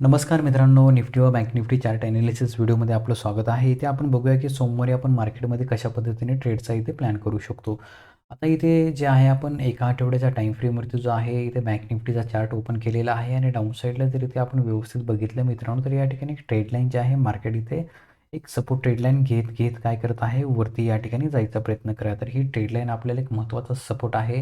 नमस्कार मित्रांनो निफ्टी व बँक निफ्टी चार्ट ॲनालिसिस व्हिडिओमध्ये आपलं स्वागत आहे. इथे आपण बघूया की सोमवारी आपण मार्केटमध्ये कशा पद्धतीने ट्रेडचा इथे प्लॅन करू शकतो. आता इथे जे आहे आपण एका आठवड्याच्या टाईम फ्रेमवरती जो आहे इथे बँक निफ्टीचा चार्ट ओपन केलेला आहे आणि डाऊन साईडला जर इथे आपण व्यवस्थित बघितलं मित्रांनो तर या ठिकाणी एक ट्रेड लाईन जे आहे मार्केट इथे एक सपोर्ट ट्रेडलाईन घेत घेत काय करत आहे? वरती या ठिकाणी जायचा प्रयत्न करा. तर ही ट्रेडलाईन आपल्याला एक महत्त्वाचा सपोर्ट आहे.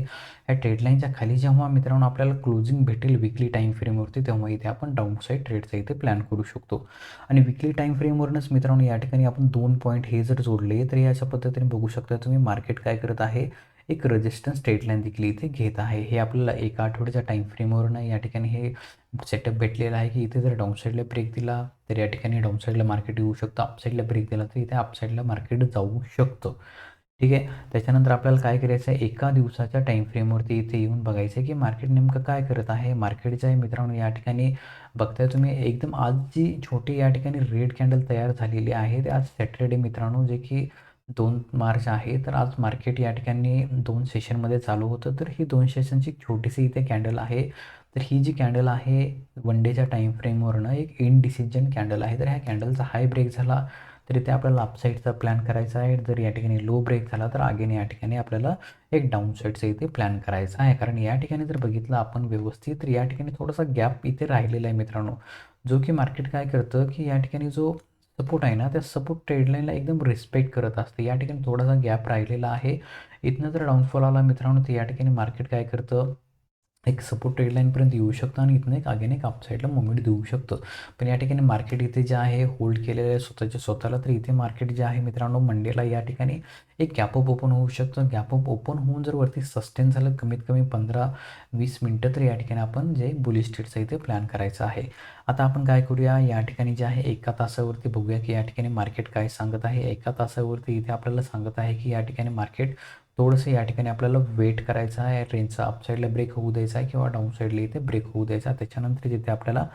या ट्रेडलाईनच्या खाली जेव्हा मित्रांनो आपल्याला क्लोजिंग भेटेल विकली टाईम फ्रेमवरती तेव्हा इथे आपण डाऊन साईड ट्रेडचा इथे प्लॅन करू शकतो. आणि विकली टाईम फ्रेमवरूनच मित्रांनो या ठिकाणी आपण दोन पॉईंट हे जर जोडले तर या अशा पद्धतीने बघू शकता तुम्ही मार्केट काय करत आहे. एक रजिस्टन्स स्ट्रेट लाईन देखील इथे घेत आहे. हे आपल्याला एका आठवड्याच्या टाईमफ्रेमवरून या ठिकाणी हे सेटअप भेटलेला आहे की इथे जर डाऊनसाईडला ब्रेक दिला तर या ठिकाणी डाऊनसाईडला मार्केट येऊ शकतं. अपसाईडला ब्रेक दिला तर इथे अपसाईडला मार्केट जाऊ शकतं. ठीक आहे? त्याच्यानंतर आपल्याला काय करायचं आहे एका दिवसाच्या टाईम फ्रेमवरती इथे येऊन बघायचं आहे की मार्केट नेमकं काय करत आहे. मार्केट जे आहे मित्रांनो या ठिकाणी बघताय तुम्ही एकदम आज जी छोटी या ठिकाणी रेड कॅन्डल तयार झालेली आहे. ते आज सॅटरडे मित्रांनो जे की दोन मार्च आहे तर आज मार्केट या ठिकाणी दोन सेशनमध्ये चालू होतं. तर ही दोन सेशनची छोटीशी इथे कॅन्डल आहे. तर ही जी कॅन्डल आहे वन डेच्या टाईम फ्रेमवरनं एक इनडिसिजन कॅन्डल आहे. तर ह्या कॅन्डलचा हाय ब्रेक झाला तर इथे आपल्याला अपसाईडचा प्लॅन करायचा आहे. जर या ठिकाणी लो ब्रेक झाला तर अगेन या ठिकाणी आपल्याला एक डाऊन साईडचा इथे प्लॅन करायचा आहे. कारण या ठिकाणी जर बघितलं आपण व्यवस्थित तर या ठिकाणी थोडासा गॅप इथे राहिलेला आहे मित्रांनो. जो की मार्केट काय करतं की या ठिकाणी जो सपोर्ट आहे ना त्या सपोर्ट ट्रेडलाईनला एकदम रिस्पेक्ट करत असते. या ठिकाणी थोडासा गॅप राहिलेला आहे. इथनं जर डाऊनफॉल आला मित्रांनो तर या ठिकाणी मार्केट काय करतं? एक सपोर्ट ट्रेडलाईनपर्यंत येऊ शकतो आणि इथनं एक अगेन एक अपसाईडला मुवमेंट देऊ शकतो. पण या ठिकाणी मार्केट इथे जे आहे होल्ड केलेलं आहे स्वतःच्या स्वतःला तर इथे मार्केट जे आहे मित्रांनो मंडेला या ठिकाणी एक गॅपअप ओपन होऊ शकतो. गॅपअप ओपन होऊन जर वरती सस्टेन झालं कमीत कमी पंधरा वीस मिनटं तर या ठिकाणी आपण जे बुली स्टेटचा इथे प्लॅन करायचा आहे. आता आपण काय करूया? या ठिकाणी जे आहे एका तासावरती बघूया की या ठिकाणी मार्केट काय सांगत आहे. एका तासावरती इथे आपल्याला सांगत आहे की या ठिकाणी मार्केट थोडंसं या ठिकाणी आपल्याला वेट करायचं आहे. ट्रेनचा अपसाईडला ब्रेक होऊ द्यायचा आहे किंवा डाऊन साईडला इथे ब्रेक होऊ द्यायचा त्याच्यानंतर जिथे आपल्याला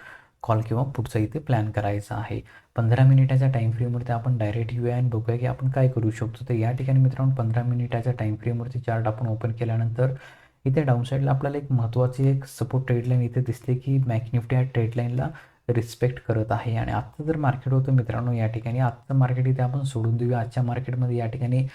कॉल किंवा पुढचा इथे प्लॅन करायचा आहे. पंधरा मिनिटाच्या टाईम फ्रेमवरती आपण डायरेक्ट येऊया आणि बघूया की आपण काय करू शकतो. तर या ठिकाणी मित्रांनो पंधरा मिनिटाच्या टाईम फ्रेमवरती चार्ट आपण ओपन केल्यानंतर इथे डाऊन साईडला आपल्याला एक महत्त्वाची एक सपोर्ट ट्रेडलाईन इथे दिसते की बँक निफ्टी या ट्रेडलाईनला रिस्पेक्ट करत आहे. आणि आत्ता जर मार्केट होतं मित्रांनो या ठिकाणी आत्ता मार्केट इथे आपण सोडून देऊया. आजच्या मार्केटमध्ये या ठिकाणी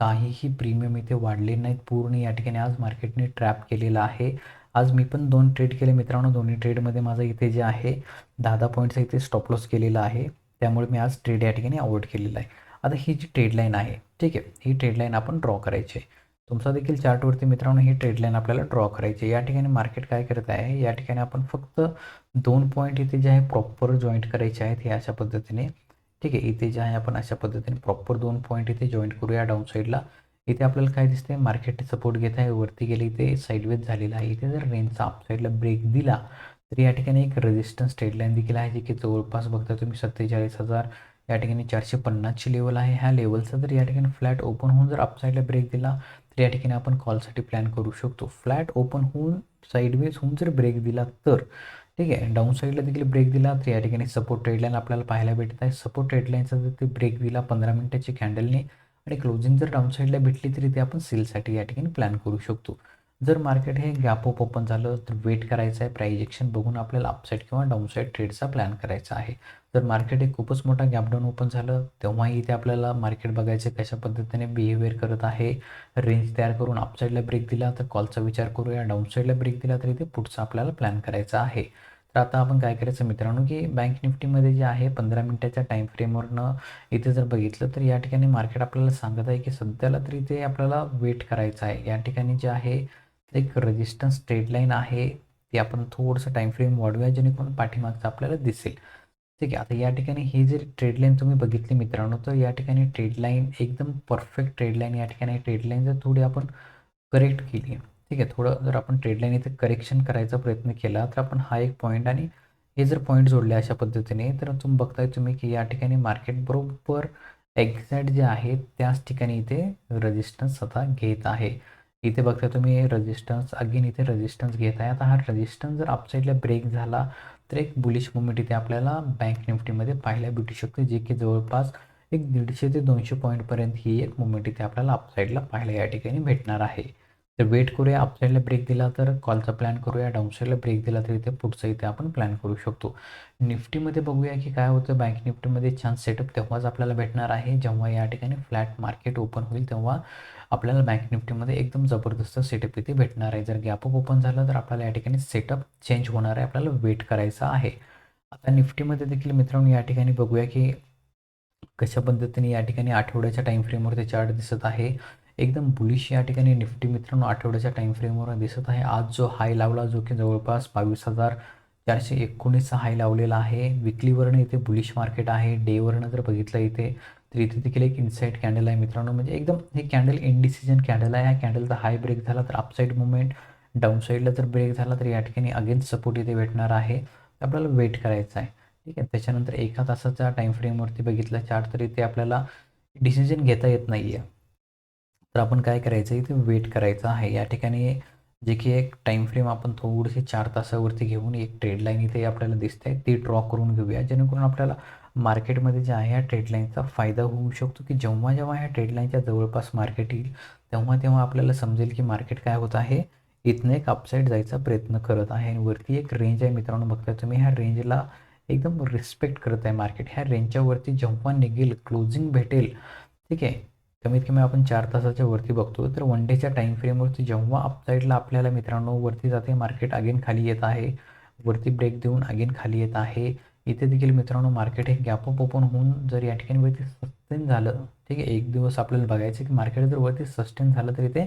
काहीही प्रीमियम इथे वाढले नाहीत. पूर्ण या ठिकाणी आज मार्केटने ट्रॅप केलेलं आहे. आज मी पण दोन ट्रेड केले. मित्रांनो दोन्ही ट्रेडमध्ये माझं इथे जे आहे दहा दहा पॉईंटचा इथे स्टॉप लॉस केलेला आहे. त्यामुळे मी आज ट्रेड या ठिकाणी अवॉइड केलेला आहे. आता ही जी ट्रेडलाईन आहे ठीक आहे ही ट्रेडलाईन आपण ड्रॉ करायची आहे. तुमचा देखील चार्टवरती मित्रांनो ही ट्रेडलाईन आपल्याला ड्रॉ करायची आहे. या ठिकाणी मार्केट काय करत आहे या ठिकाणी आपण फक्त दोन पॉईंट इथे जे आहे प्रॉपर जॉईंट करायचे आहेत हे अशा पद्धतीने. ठीक आहे इथे जे आहे आपण अशा पद्धतीने प्रॉपर दोन पॉईंट इथे जॉईंट करूया डाऊन साईडला इथे आपल्याला काय दिसते मार्केट सपोर्ट घेत आहे वरती गेले इथे साईडवेज झालेला आहे. इथे जर रेंजचा अपसाईडला ब्रेक दिला तर या ठिकाणी एक रेजिस्टन्स ट्रेडलाईन देखील आहे जे की जवळपास बघता तुम्ही सत्तेचाळीस हजार या ठिकाणी चारशे पन्नासची लेवल आहे. ह्या लेवलचा जर या ठिकाणी फ्लॅट ओपन होऊन जर अपसाईडला ब्रेक दिला तर या ठिकाणी आपण कॉलसाठी प्लॅन करू शकतो. फ्लॅट ओपन होऊन साईडवेज होऊन जर ब्रेक दिला तर ठीक आहे. डाऊन साईडला देखील ब्रेक दिला. तर या ठिकाणी सपोर्ट ट्रेडलाईन आपल्याला पाहायला भेटत आहे. सपोर्ट ट्रेडलाईनचा जर ते ब्रेक दिला पंधरा मिनटाची कॅन्डलने आणि क्लोजिंग जर डाऊन साईडला भेटली तरी ते आपण सेलसाठी या ठिकाणी प्लॅन करू शकतो. जर मार्केट हे गॅप अप ओपन झालं तर वेट करायचं आहे. प्रायजेक्शन बघून आपल्याला अपसाईड किंवा डाऊनसाईड ट्रेडचा प्लॅन करायचा आहे. जर मार्केट हे खूपच मोठा गॅप डाऊन ओपन झालं तेव्हाही इथे आपल्याला मार्केट बघायचं कशा पद्धतीने बिहेवियर करत आहे. रेंज तयार करून अपसाईडला ब्रेक दिला तर कॉलचा विचार करूया. डाऊनसाईडला ब्रेक दिला तर इथे पुढचा आपल्याला प्लॅन करायचा आहे. तर आता आपण काय करायचं मित्रांनो की बँक निफ्टीमध्ये जे आहे पंधरा मिनटाच्या टाईम फ्रेमवरनं इथे जर बघितलं तर या ठिकाणी मार्केट आपल्याला सांगत आहे की सध्याला तरी इथे आपल्याला वेट करायचं आहे. या ठिकाणी जे आहे एक रेजिस्टन्स ट्रेडलाईन आहे ती आपण थोडंसं टाईम फ्रेम वाढवूया जेणेकरून पाठीमागचं आपल्याला दिसेल. ठीक आहे आता या ठिकाणी ही जर ट्रेडलाईन तुम्ही बघितली मित्रांनो तर या ठिकाणी ट्रेडलाईन एकदम परफेक्ट ट्रेडलाईन या ठिकाणी ट्रेडलाईन जर थोडी आपण करेक्ट केली ठीक आहे थोडं जर आपण ट्रेडलाईन इथे करेक्शन करायचा प्रयत्न केला तर आपण हा एक पॉईंट आणि हे जर पॉईंट जोडले अशा पद्धतीने तर तुम्ही बघताय तुम्ही की या ठिकाणी मार्केट बरोबर एक्झॅक्ट जे आहे त्याच ठिकाणी इथे रजिस्टन्स स्वतः घेत आहे. इथे बघता तुम्ही रजिस्टन्स अगेन इथे रजिस्टन्स घेत आहे. आता हा रजिस्टन्स जर अपसाईडला ब्रेक झाला तर एक बुलिश मुवमेंट इथे आपल्याला बँक निफ्टीमध्ये पाहायला भेटू शकते जे की जवळपास एक दीडशे ते दोनशे पॉईंटपर्यंत ही एक मुवमेंट इथे आपल्याला अपसाईडला पाहायला या ठिकाणी भेटणार आहे. तर वेट करूया अपसाईडला ब्रेक दिला तर कॉलचा प्लॅन करूया डाऊनसाईडला ब्रेक दिला तर इथे पुढचा इथे आपण प्लॅन करू शकतो. निफ्टीमध्ये बघूया की काय होतं. बँक निफ्टीमध्ये छान सेटअप तेव्हाच आपल्याला भेटणार आहे. जेव्हा या ठिकाणी फ्लॅट मार्केट ओपन होईल तेव्हा आपल्याला बँक निफ्टीमध्ये एकदम जबरदस्त सेटअप इथे भेटणार आहे. जर गॅपअप ओपन झालं तर आपल्याला या ठिकाणी सेटअप चेंज होणार आहे. आपल्याला वेट करायचा आहे. आता निफ्टीमध्ये देखील मित्रांनो या ठिकाणी बघूया की कशा पद्धतीने या ठिकाणी आठवड्याच्या टाईम फ्रेमवरती चार्ट दिसत आहे. एकदम बुलिश या ठिकाणी निफ्टी मित्रांनो आठवड्याच्या टाईम फ्रेमवर दिसत आहे. आज जो हाय लावला जो की जवळपास बावीस हजार चारशे एकोणीसचा हाय लावलेला आहे. विकलीवरनं इथे बुलिश मार्केट आहे. डेवरनं जर बघितलं इथे तर इथे देखील एक इनसाईड कॅन्डल आहे मित्रांनो. म्हणजे एकदम हे कॅन्डल इनडिसिजन कॅन्डल आहे. ह्या कॅन्डलचा हाय ब्रेक झाला तर अपसाईड मुवमेंट डाऊन साईडला जर ब्रेक झाला तर या ठिकाणी अगेन्स्ट सपोर्ट इथे भेटणार आहे. आपल्याला वेट करायचं आहे. ठीक आहे? त्याच्यानंतर एका तासाच्या टाईम फ्रेमवरती बघितलं चार्ट तर इथे आपल्याला डिसिजन घेता येत नाही आहे तर आपण काय करायचं इथे वेट करायचं आहे. या ठिकाणी जे की एक टाईम फ्रेम आपण थोडीशी चार तासावरती घेऊन एक ट्रेड लाईन इथे आपल्याला दिसते आहे ती ड्रॉ करून घेऊया. जेणेकरून आपल्याला मार्केटमध्ये जे आहे या ट्रेडलाईनचा फायदा होऊ शकतो की जेव्हा जेव्हा ह्या ट्रेडलाईनच्या जवळपास मार्केट येईल तेव्हा तेव्हा आपल्याला समजेल की मार्केट काय होत आहे. इथनं एक अपसाईड जायचा प्रयत्न करत आहे. आणि वरती एक रेंज आहे. मित्रांनो बघताय तुम्ही ह्या रेंजला एकदम रिस्पेक्ट करत आहे मार्केट ह्या रेंजच्या वरती जेव्हा निघेल क्लोजिंग भेटेल ठीक आहे कमीत कमी आपण चार तासाच्या वरती बघतो तर वन डेच्या टाईम फ्रेमवरती जेव्हा अपसाईडला आपल्याला मित्रांनो वरती जाते मार्केट अगेन खाली येत आहे वरती ब्रेक देऊन अगेन खाली येत आहे इथे देखील मित्रांनो मार्केट हे गॅप अप ओपन होऊन जर या ठिकाणी वरती सस्टेन झालं ठीक आहे एक दिवस आपल्याला बघायचं की मार्केट जर वरती सस्टेन झालं तर इथे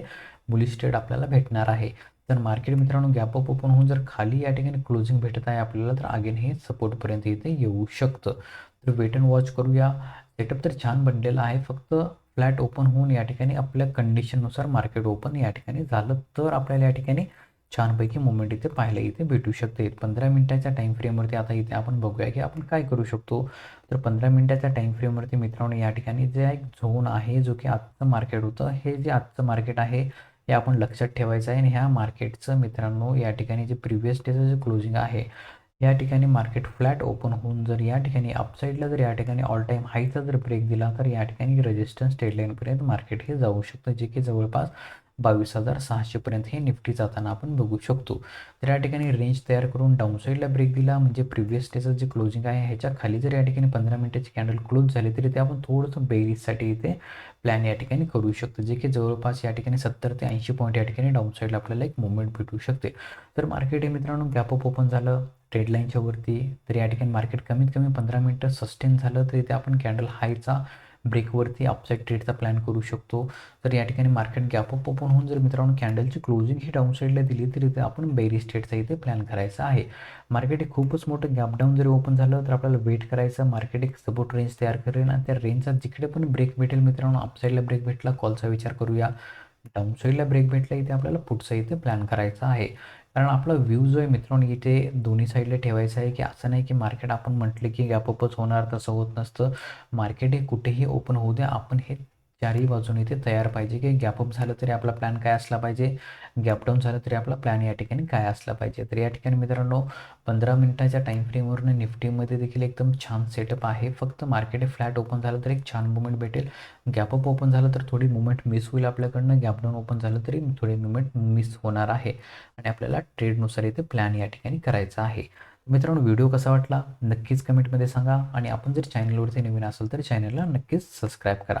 बुलिश ट्रेड आपल्याला भेटणार आहे. तर मार्केट मित्रांनो गॅप अप ओपन होऊन जर खाली या ठिकाणी क्लोजिंग भेटत आहे आपल्याला तर अगेन हे सपोर्टपर्यंत इथे येऊ शकतं. तर वेट अँड वॉच करूया. सेटअप तर छान बनलेला आहे फक्त फ्लॅट ओपन होऊन या ठिकाणी आपल्या कंडिशननुसार मार्केट ओपन या ठिकाणी झालं तर आपल्याला या ठिकाणी छानपैकी मुवमेंट इथे पाहायला इथे भेटू शकते. पंधरा मिनटाच्या टाईम फ्रेमवरती आता इथे आपण बघूया की आपण काय करू शकतो. तर पंधरा मिनटाच्या टाईम फ्रेमवरती मित्रांनो या ठिकाणी जे एक झोन आहे जो की आजचं मार्केट होतं हे जे आजचं मार्केट आहे हे आपण लक्षात ठेवायचं आहे. आणि ह्या मार्केटचं मित्रांनो या ठिकाणी जे प्रिव्हियस डेचं जे क्लोजिंग आहे या ठिकाणी मार्केट फ्लॅट ओपन होऊन जर या ठिकाणी अपसाईडला जर या ठिकाणी ऑल टाईम हायचा जर ब्रेक दिला तर या ठिकाणी रेजिस्टन्स डेडलाईनपर्यंत मार्केट हे जाऊ शकतं जे की जवळपास बावीस हजार सहाशेपर्यंत हे निफ्टी जाताना आपण बघू शकतो. तर या ठिकाणी रेंज तयार करून डाऊनसाईडला ब्रेक दिला म्हणजे प्रिव्हियस डेचं जे क्लोजिंग आहे ह्याच्या खाली जर या ठिकाणी पंधरा मिनिटाची कॅन्डल क्लोज झाली तरी ते आपण थोडंसं बेरीजसाठी इथे प्लॅन या ठिकाणी करू शकतो जे की जवळपास या ठिकाणी सत्तर ते ऐंशी पॉईंट या ठिकाणी डाऊनसाईडला आपल्याला एक मुवमेंट भेटू शकते. तर मार्केट हे मित्रांनो गॅप अप ओपन झालं. ट्रेडलाईनच्या वरती तर या ठिकाणी मार्केट कमीत कमी पंधरा मिनटं सस्टेन झालं तरी ते आपण कॅन्डल हायचा ब्रेकवरती अपसाईड ट्रेडचा प्लॅन करू शकतो. तर या ठिकाणी मार्केट गॅपअप ओपन होऊन जर मित्रांनो कॅन्डलची क्लोजिंग ही डाऊन साईडला दिली तरी ते आपण बेरी स्टेटचा इथे प्लॅन करायचा आहे. मार्केट हे खूपच मोठं गॅप डाऊन जरी ओपन झालं तर आपल्याला वेट करायचं मार्केट एक सपोर्ट रेंज तयार करेल आणि त्या रेंजचा जिकडे पण ब्रेक भेटेल मित्रांनो अपसाईडला ब्रेक भेटला कॉलचा विचार करूया. डाऊन साईडला ब्रेक भेटला इथे आपल्याला पुढचा इथे प्लॅन करायचा आहे. कारण आपला व्ह्यू जो आहे मित्रांनो इथे दोन्ही साईडला ठेवायचा आहे की असं नाही की मार्केट आपण म्हटलं की गॅपअपच होणार तसं होत नसतं. मार्केट हे कुठेही ओपन होऊ द्या. आपण हे चारही बाजूने इथे तयार पाहिजे. की गॅपअप झालं तरी आपला प्लॅन काय असला पाहिजे? गॅपडाऊन झालं तरी आपला प्लॅन या ठिकाणी काय असला पाहिजे? तर या ठिकाणी मित्रांनो पंधरा मिनटाच्या टाईम फ्रेमवरून निफ्टीमध्ये देखील एकदम छान सेटअप आहे. फक्त मार्केट फ्लॅट ओपन झालं तर एक छान मुवमेंट भेटेल. गॅपअप ओपन झालं तर थोडी मुवमेंट मिस होईल आपल्याकडनं. गॅपडाऊन ओपन झालं तरी थोडी मुवमेंट मिस होणार आहे. आणि आपल्याला ट्रेडनुसार इथे प्लॅन या ठिकाणी करायचा आहे. मित्रांनो व्हिडिओ कसा वाटला? नक्कीच कमेंटमध्ये सांगा. आणि आपण जर चॅनलवरती नवीन असेल तर चॅनलला नक्कीच सबस्क्राईब करा.